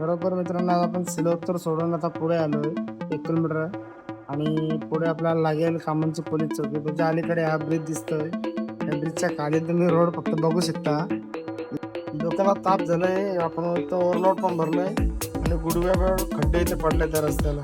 बरोबर मित्रांनो आपण सिलोत्तर सोडून आता पुढे आलोय एक किलोमीटर. आणि पुढे आपल्याला लागेल कामांची पोलीस चौकी. त्याच्या अलीकडे हा ब्रिज दिसतोय. त्या ब्रिजच्या खाली तुम्ही रोड फक्त बघू शकता. डोक्याला ताप झालाय. आपण तो ओव्हरलोड पण भरलोय. आणि गुडव्या खड्डे इथे पडले त्या रस्त्याला.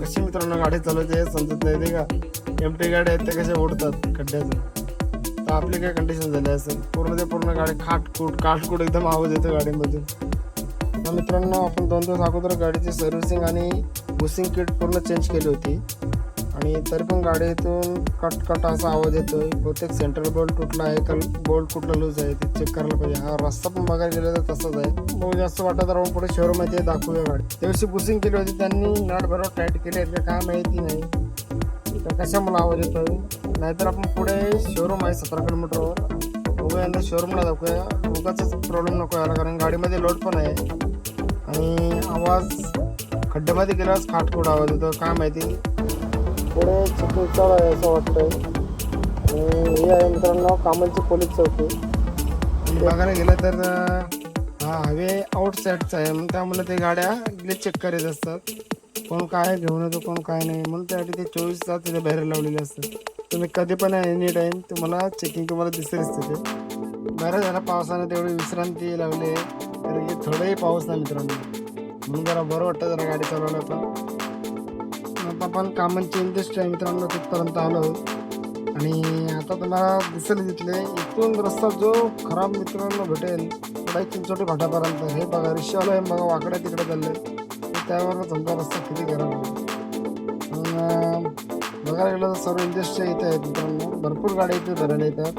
कशी मित्रांनो गाडी चालवायची हे समजत नाही ते का? एम टी गाड्या आहेत त्या कशा ओढतात खड्ड्याचं तर आपली काय कंडिशन झाली असेल? पूर्ण ते पूर्ण गाडी खाटकूट काटकूट एकदम आवाज येतो गाडीमधून. तर मित्रांनो आपण दोन दिवस अगोदर गाडीची सर्व्हिसिंग आणि बुसिंग किट पूर्ण चेंज केली होती. आणि तरी पण गाडीतून कट कट असा आवाज येतो आहे बहुतेक सेंट्रल बोल्ट तुटला आहे का बोल्ट कुठला लूज आहे ते चेक करायला पाहिजे. हा रस्ता पण बघायला गेला तर तसाच आहे. मग जास्त वाटत राहून पुढे शोरूममध्ये दाखवूया गाडी. त्याविषयी बुसिंग केली होती त्यांनी नट बरोबर टाईट केले आहेत का काय माहिती नाही. तर कशा मला आवाज आहे नाहीतर आपण पुढे शोरूम आहे सतरा किलोमीटरवर. बघूया यंदा शोरूमला दाखवूया. उगाच प्रॉब्लेम नको यायला कारण गाडीमध्ये लोड पण आहे. आणि आवाज खड्ड्यामध्ये गेल्यावर खाटखोड आवाज येतो. काय माहिती? पुढे चुकून चालू आहे असं वाटतंय. आणि हे आहे मित्रांनो कामांची पोलीस चौकी. आणि बघायला गेलं तर हा हवे आउट साईडचा आहे. मग त्यामुळे ते गाड्या ग्लिच चेक करत असतात. कोण काय घेऊन येतो कोण काय नाही. म्हणून त्यासाठी ते चोवीस तास तिथे बाहेर लावलेले असतात. तुम्ही कधी पण एनी टाईम तुम्हाला चेकिंग तुम्हाला दिसेलच तिथे बरं झालं पावसाने तेवढी विश्रांती लावली. तर हे थोडंही पाऊस नाही मित्रांनो. म्हणून जरा बरं वाटतं जरा गाडी चालवायला. पण आता पण कामांची इंडस्ट्री आहे मित्रांनो तिथपर्यंत आलो. आणि आता तुम्हाला दिसेल तिथले इथून रस्ता जो खराब मित्रांनो भेटेल थोडा चिंचोटी फाटापर्यंत हे बघा रिक्षावाला हे बघा वाकडे तिकडे चालले. त्यावर तुमचा रस्ता किती खराब आहे. मग, बघायला गेलं तर सर्व इंडस्ट्री इथे आहेत मित्रांनो. भरपूर गाड्या इथे धरायला येतात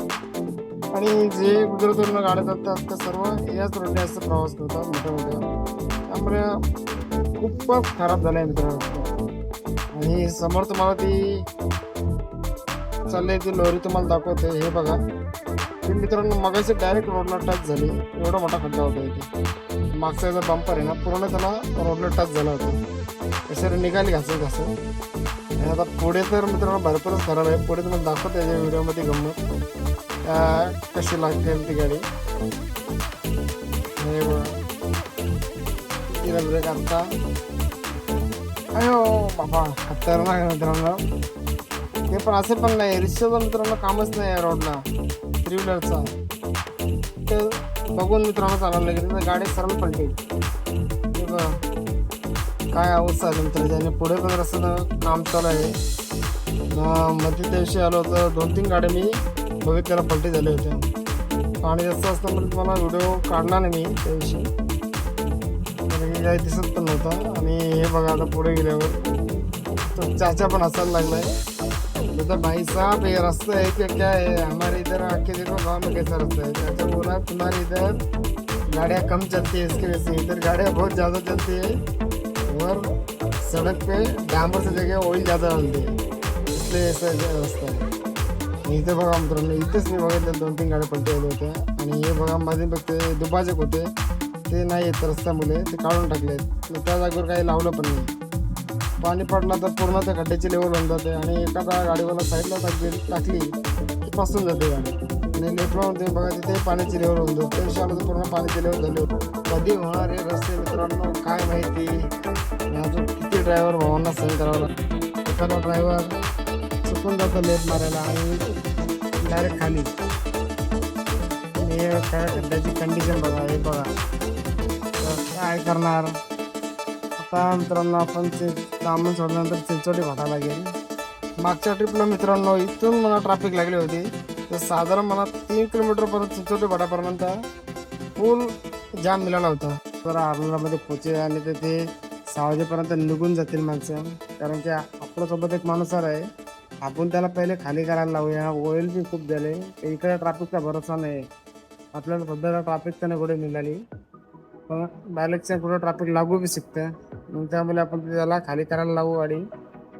आणि जे गुजरातवरून गाड्या जातात त्या सर्व याच रोडने असं प्रवास करतात मोठ्या मोठ्या त्यामुळे खूपच खराब झालं आहे मित्रांनो. आणि समोर तुम्हाला ती चालली ती लोरी तुम्हाला दाखवते हे बघा. ती मित्रांनो मगाशी डायरेक्ट रोडला टच झाली. एवढा मोठा खड्डा होता इथे. मागचा जो बंपर आहे ना पूर्ण त्याला रोडला टच झाला होता. कशाने निघाली घासत घासत. आणि आता पुढे तर मित्रांनो भरपूरच खराब आहे. पुढे तुम्हाला दाखवते याच्या व्हिडिओमध्ये गंमत. कशी लागते ती गाडी? हे ब्रेक आता अयो हो, बाबा खतरनाक आहे मित्रांनो. ते पण असे पण नाही रिक्षाचं मित्रांनो कामच नाही आहे रोडला थ्री व्हीलरचा ते बघून मित्रांनो चालायला लागेल तर गाडी सरळ पलटी. काय अवस्था आहे मित्र त्याने पुढे पण रस्त्यानं काम चालू आहे. मध्ये त्या दिवशी आलो होतं दोन तीन गाड्या मी बघितल्याला पलटी झाल्या होत्या पाणी जास्त असल्यामुळे म्हणजे तुम्हाला व्हिडिओ काढला नाही मी त्याविषयी. कारण की काही दिसत पण नव्हतं. आणि हे बघा आता पुढे गेल्यावर. तो चाचा पण हसायला आहे बोलता भाई साहब ये रास्ता है क्या क्या है हमारे इधर आके देखो गांव में कैसा रास्ता है चाचा बोला तुम्हारे इधर गाड़ियाँ कम चलती है इसकी वजह से. इधर गाड़ियाँ बहुत ज़्यादा चलती है. और सड़क पे डांबर से जगह ऑयल ज़्यादा डालती है. इसलिए ऐसा रास्ता है। आणि इथं बघा मित्रांनो इथेच मी बघितलं दोन तीन गाड्या पलटी होत्या. आणि हे बघा माझे फक्त दुभाजक होते ते नाही येत रस्त्यामुळे ते काढून टाकले त्या जागेवर काही लावलं पण नाही. पाणी पडलं तर पूर्ण त्या खड्ड्याची लेवल होऊन जाते आणि एखादा गाडीवाला साईडला टाकली टाकली की फसून जाते गाडी. आणि लेफ्टला होते बघा तिथे पाण्याची लेवल होऊन जाते. त्या पूर्ण पाण्याची लेवल झाली होती. कधी होणार हे रस्ते मित्रांनो काय माहिती? अजून किती ड्रायव्हर भावांना सहन करावं लागतं एखादा ड्रायव्हर चुकून जातो लेट मारायला आणि डायरेक्ट खाली. हे काय खड्ड्याची कंडिशन बघा हे बघा. तर काय करणार? आता मित्रांनो आपण ते दामण सोडल्यानंतर चिंचोटी भाटा लागेल. मागच्या ट्रिपला मित्रांनो इथून मला ट्रॅफिक लागली होती. तर साधारण मला तीन किलोमीटरपर्यंत चिंचोटी भाटापर्यंत फुल जाम मिळाला होता. तर आरणामध्ये पोचे आणि ते ते सहा वाजेपर्यंत निघून जातील माणसं. कारण की आपल्यासोबत एक माणूस आहे. आपण त्याला पहिले खाली करायला लावूया. ऑइल बी खूप झाले. इकडे ट्रॅफिकचा भरोसा नाही. आपल्याला सध्याला ट्रॅफिक त्याने कुठे मिळाली? पण बॅलेक्सच्या कुठं ट्रॅफिक लागू बी शकतं. मग त्यामुळे आपण त्याला खाली करायला लावू गाडी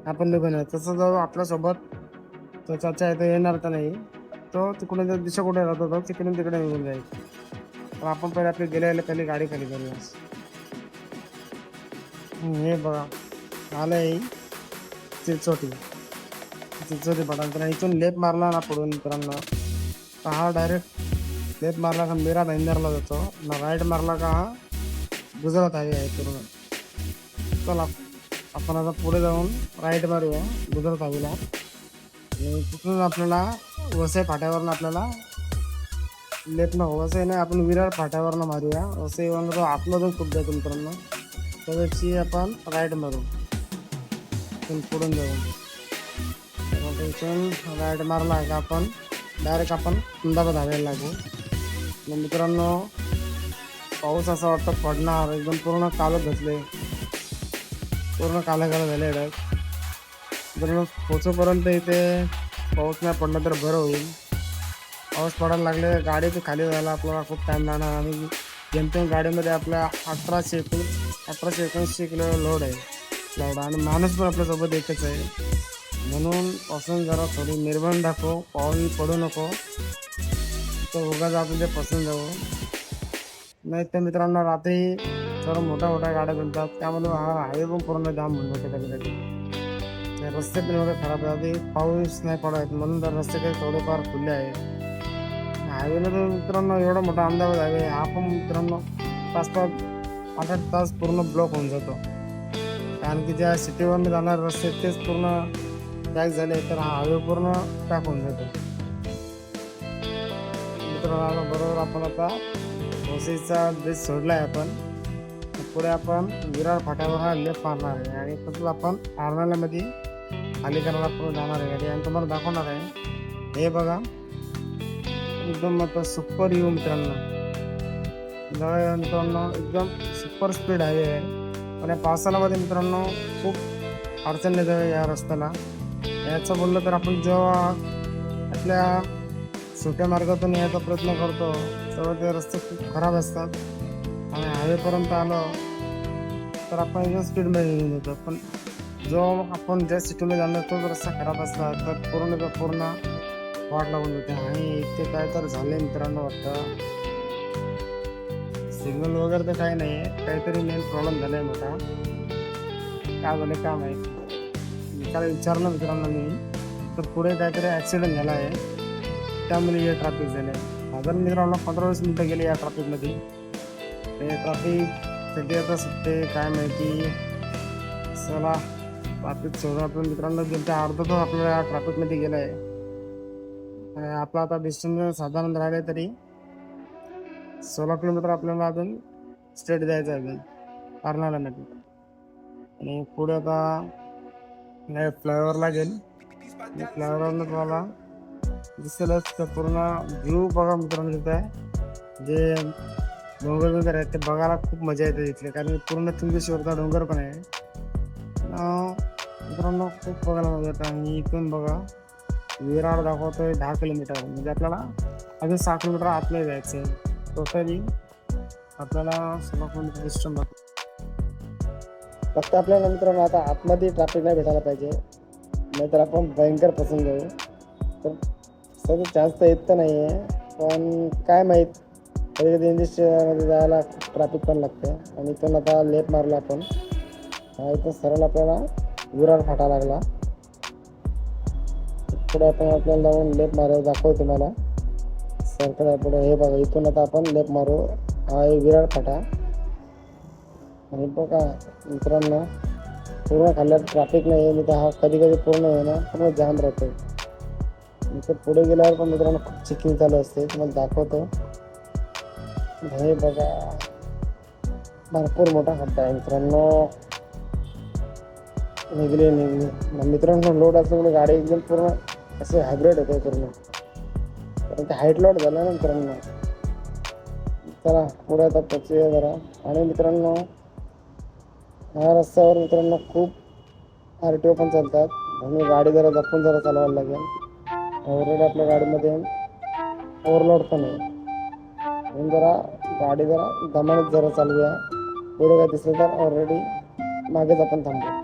आपण निघून तसं जर आपल्यासोबत तो चाचा आहे येणार तर नाही. तो तिकडून जर दिशा कुठे राहतो तो तिकडून तिकडे निघून जाईल. पण आपण पहिले आपली गेल्या वेळेला पहिली गाडी खाली करूया. हे बघा. आलंय. चिरचोटी चिरचोटी पडा इथून लेप मारला ना पुढून मित्रांनो. तर हा डायरेक्ट लेप मारला का मीरा भाईंदरला जातो. ना राईट मारला का हा गुजरात हायवे आहे पूर्ण. चला आपण आता पुढे जाऊन राईट मारूया गुजरात हायवेला. आणि तिथून आपल्याला वसई फाट्यावरून आपल्याला लेफ्ट नको वसई नाही आपण विरार फाट्यावरनं मारूया. वसई वरून तो आतमधून खूप जातो मित्रांनो. त्याची आपण राईट मारू. पुढून जाऊ. इथून राईट मारला का आपण. डायरेक्ट आपण अहमदाबाद हवेला लागू. मग मित्रांनो पाऊस असा वाटतं पडणार. एकदम पूर्ण कालच घातले पूर्ण काला काला झाले मित्रांनो पोचोपर्यंत इथे पाऊस नाही पडला तर बरं होईल. पाऊस पडायला लागले गाडी ते खाली व्हायला आपल्याला खूप टाईम लागणार. आणि जेमतेम गाडीमध्ये आपल्या अठराशे एकोण अठराशे एकोणीसशे किलो लोड आहे. लोड आणि माणूस पण आपल्यासोबत एकच आहे. म्हणून पसंत जरा थोडी निर्बंध दाखव पाऊल पडू नको. तर उगाच आपण ते पसंत जाऊ. नाही तर मित्रांनो रात्री जरा मोठ्या मोठ्या गाड्या बनतात त्यामुळे हा हायवे पण पूर्ण जाम होऊन जाते कधी कधी ते रस्ते पण एवढे खराब आहे पाऊस नाही पडत म्हणून तर रस्ते काही थोडेफार खुले आहे हायवेला तर मित्रांनो एवढा मोठा अहमदाबाद हायवे हा पण मित्रांनो तास पाच आठ आठ तास पूर्ण ब्लॉक होऊन जातो. कारण की ज्या सिटीवरून जाणारे रस्ते तेच पूर्ण पॅक झाले तर हा हायवे पूर्ण पॅक होऊन जातो. मित्रांनो बरोबर आपण आता वसईचा ड्रेस सोडला आहे आपण. पुढे आपण विरार फाट्यावर हा लेफ्ट मारणार आहे आणि तसंच आपण आरणाल्यामध्ये खाली करायला पुढे जाणार आहे. गाडी आणि तुम्हाला दाखवणार आहे. हे बघा. एकदम आता सुपर यू मित्रांनो. मित्रांनो एकदम सुपर स्पीड हायवे आहे. पण या पावसाळ्यामध्ये मित्रांनो खूप अडचण येतं या रस्त्याला. याचं बोललं तर आपण जेव्हा आपल्या सुट्या मार्गातून यायचा प्रयत्न करतो तेव्हा ते रस्ते खूप खराब असतात. आणि हायवेपर्यंत आलो तर आपण एकदम स्पीडमध्ये घेऊन येतो पण जो आपण ज्या सिटीमध्ये जाणार तोच रस्ता खराब असला तर पूर्ण तर पूर्ण वाट लागून जाते. आणि इथे काय तर झाले मित्रांनो वाटतं सिग्नल वगैरे तर काही नाही आहे काहीतरी मेन प्रॉब्लेम झाला आहे मोठा. काय झालं काम आहे. एकाला विचारलं मित्रांना मी तर पुढे काहीतरी ॲक्सिडेंट झाला आहे. त्यामुळे हे ट्रॅफिक झालं आहे. हजार मित्रांनो पंधरा वीस मिनटं गेली या ट्रॅफिकमध्ये ते ट्रॅफिक कधी आता सुटते काय माहिती. चला ट्रॅफिक सोडून आपण मित्रांनो त्या अर्धा तास आपल्याला या ट्रॅफिकमध्ये गेला आहे. आणि आपला आता डिस्टन्स साधारण राहिले तरी सोळा किलोमीटर आपल्याला अजून स्टेट जायचं आहे. अजून कर्नाळामध्ये आणि पुढे आता नाही फ्लायवर लागेल फ्लायओव्हरनं तुम्हाला दिसेलच तर पूर्ण व्ह्यू बघा मित्रांनो तिथं. आहे जे डोंगर वगैरे आहेत ते बघायला खूप मजा येते तिथले. कारण पूर्ण तुंगेश्वरचा डोंगर पण आहे. मित्रांनो खूप बघायला मजा येतं. आणि इथून बघा विरार दाखवतोय दहा किलोमीटर. म्हणजे आपल्याला अजून सहा किलोमीटर आतमध्ये जायचं आहे टोटली आपल्याला सोळा किलोमीटर डिस्टन्स दाखवतो फक्त आपल्याला मित्रांनो आता आतमध्ये ट्रॅफिक नाही भेटायला पाहिजे. नाहीतर आपण भयंकर पसंत जाऊ तर सध्या तर येत तर नाही आहे पण काय माहीत कधी कधी इंडस्ट्रीमध्ये जायला ट्रॅफिक पण लागते. आणि इथून आता लेप मारला आपण. हा इथं सरळ आपल्याला विरार फाटा लागला. पुढे आपण आपल्याला जाऊन लेप मारायला दाखवू तुम्हाला. सरकडे पुढे हे बघा इथून आता आपण लेप मारू. हा विरार फाटा. आणि बघा मित्रांनो पूर्ण खाल्ल्यात ट्रॅफिक नाही आहे तर हा कधी कधी पूर्ण आहे ना पूर्ण जाम राहतो इथं पुढे गेल्यावर पण मित्रांनो खूप चेकिंग चालू असते तुम्हाला दाखवतो. हे बघा. भरपूर मोठा खड्डा आहे मित्रांनो. निघले निघले. मग मित्रांनो लोड असल्यामुळे म्हणजे गाडी एकदम पूर्ण असे हायब्रिड होते पूर्ण. कारण ते हाईट लोड झालं ना मित्रांनो. चला पुढे आता पोचूया जरा. आणि मित्रांनो ह्या रस्त्यावर मित्रांनो खूप आर टी ओ पण चालतात. म्हणून गाडी जरा जपून जरा चालवायला लागेल. ऑलरेडी आपल्या गाडीमध्ये ओव्हरलोड पण आहे. म्हणून जरा गाडी जरा दमानेच जरा चालूया पुढे काय दिसलं तर ऑलरेडी मागेच आपण थांबू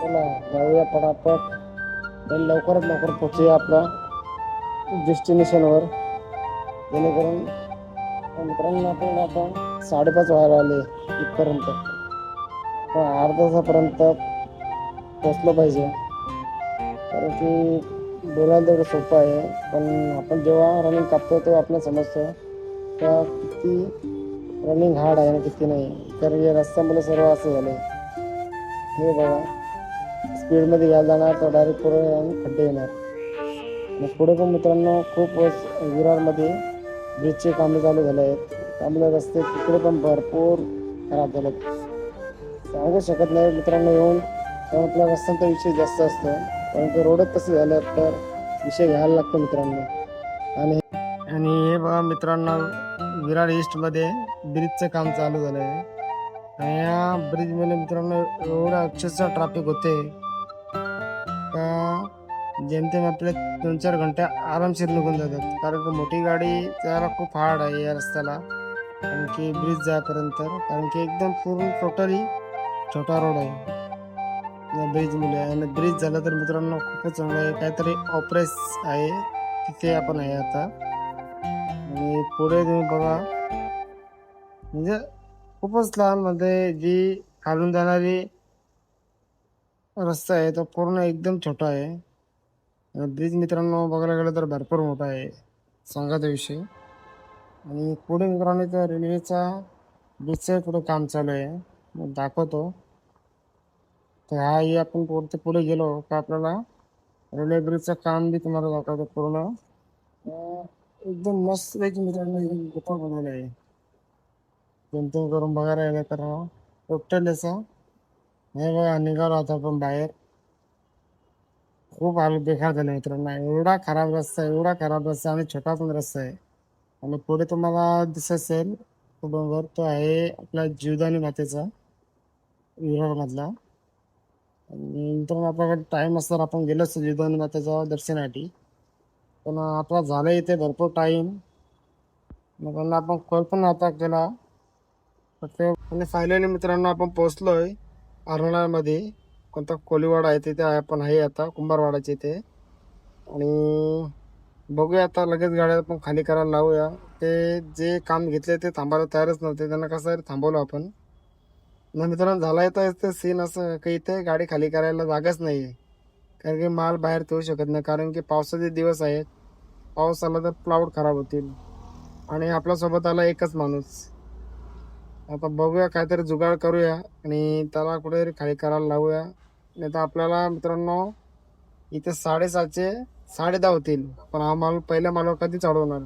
चला जाऊया पटापट. आणि लवकरात लवकर पोचूया आपल्या डेस्टिनेशनवर जेणेकरून मित्रांनो आपण आपण साडेपाच व्हायला आले इथपर्यंत. अर्धा तासापर्यंत पोचलं पाहिजे. कारण की बोलायला तेवढं सोपं आहे. पण आपण जेव्हा रनिंग कापतो तेव्हा आपण समजतो का किती रनिंग हार्ड आहे ना किती नाही. कारण रस्ता मला सर्व असं झालं हे बघा. स्पीडमध्ये घ्यायला जाणार तर डायरेक्ट पुढे खड्डे येणार. मग पुढे पण मित्रांनो खूप विरारमध्ये ब्रिजचे कामे चालू झाले आहेत. त्यामुळे रस्ते तिकडे पण भरपूर खराब झाले आहेत सांगू शकत नाही. मित्रांनो येऊन पण आपल्या रस्त्यांचा विषय जास्त असतो. कारण की रोडच तसे झालं तर विषय घ्यायला लागतो मित्रांनो. आणि आणि हे बघा मित्रांनो विरार ईस्टमध्ये ब्रिजचं काम चालू झालं आहे आणि या ब्रिजमध्ये मित्रांनो एवढं अक्षरशः ट्रॅफिक होते का जेमतेम आपले दोन चार घंटे आरामशीर निघून जातात. कारण की मोठी गाडी जायला खूप हार्ड आहे या रस्त्याला. कारण की ब्रिज जायपर्यंत कारण की एकदम पूर्ण टोटली छोटा रोड आहे. या ब्रिज मुले आणि ब्रिज झाला तर मित्रांनो खूपच चांगलं आहे. काहीतरी ऑपरेस आहे. तिथे आपण आहे आता. आणि पुढे तुम्ही बघा. म्हणजे खूपच लहानमध्ये जी खालून जाणारी रस्ता आहे तो पूर्ण एकदम छोटा आहे. ब्रिज मित्रांनो बघायला गेलं तर भरपूर मोठा आहे. सांगायचा विषय. आणि पुढे मित्रांनो तर रेल्वेचा ब्रिजचं पुढे काम चालू आहे. मग दाखवतो. तर हाही आपण पुढे पुढे गेलो का आपल्याला? रेल्वे काम बी तुम्हाला दाखवतो पूर्ण. एकदम मस्त पैकी मित्रांनो एकदम बनवलं आहे. जेमतेम करून बघायला गेलं तर टोटल असं हे बघा निघालो आता आपण बाहेर. खूप हाल बेकार झाले मित्रांनो. एवढा खराब रस्ता आहे एवढा खराब रस्ता आणि छोटा पण रस्ता आहे. आणि पुढे तुम्हाला दिसत असेल तो डोंगर तो आहे आपला जीवदानी मातेचा. विरार मधला आणि मित्रांनो आपल्याकडे टाईम असणार आपण गेलो असतो मातेच्या दर्शनासाठी. पण आपला झाला इथे भरपूर टाईम मग त्यांना आपण कॉल पण आता केला. आणि फायनली मित्रांनो आपण पोहोचलोय अर्नाळ्यामध्ये कोणता कोलीवाडा आहे तिथे आपण आहे आता कुंभारवाडाचे इथे. आणि बघूया आता लगेच गाड्या आपण खाली करायला लावूया. ते जे काम घेतले ते थांबायला तयारच नव्हते. त्यांना कसं आहे थांबवलं आपण. ना मित्रांनो झाला तर ते सीन असं काही इथे गाडी खाली करायला जागाच नाही आहे कारण की माल बाहेर ठेवू शकत नाही. कारण की पावसाचे दिवस आहेत. पाऊस आला तर प्लाऊड खराब होतील. आणि आपल्यासोबत आला एकच माणूस. आता बघूया काहीतरी जुगाड करूया आणि त्याला कुठेतरी खाली करायला लावूया. नाही तर आपल्याला मित्रांनो इथे साडेसातशे साडे दहा होतील. पण हा माल पहिल्या मालावर कधी चढवणार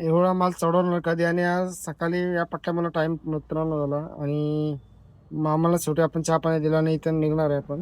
एवढा माल चढवणार कधी? आणि आज सकाळी या पट्ट्यामध्ये मला मित्रांनो झाला. आणि आम्हाला शेवटी आपण चहा पाणी दिला नाही तर निघणार आहे आपण.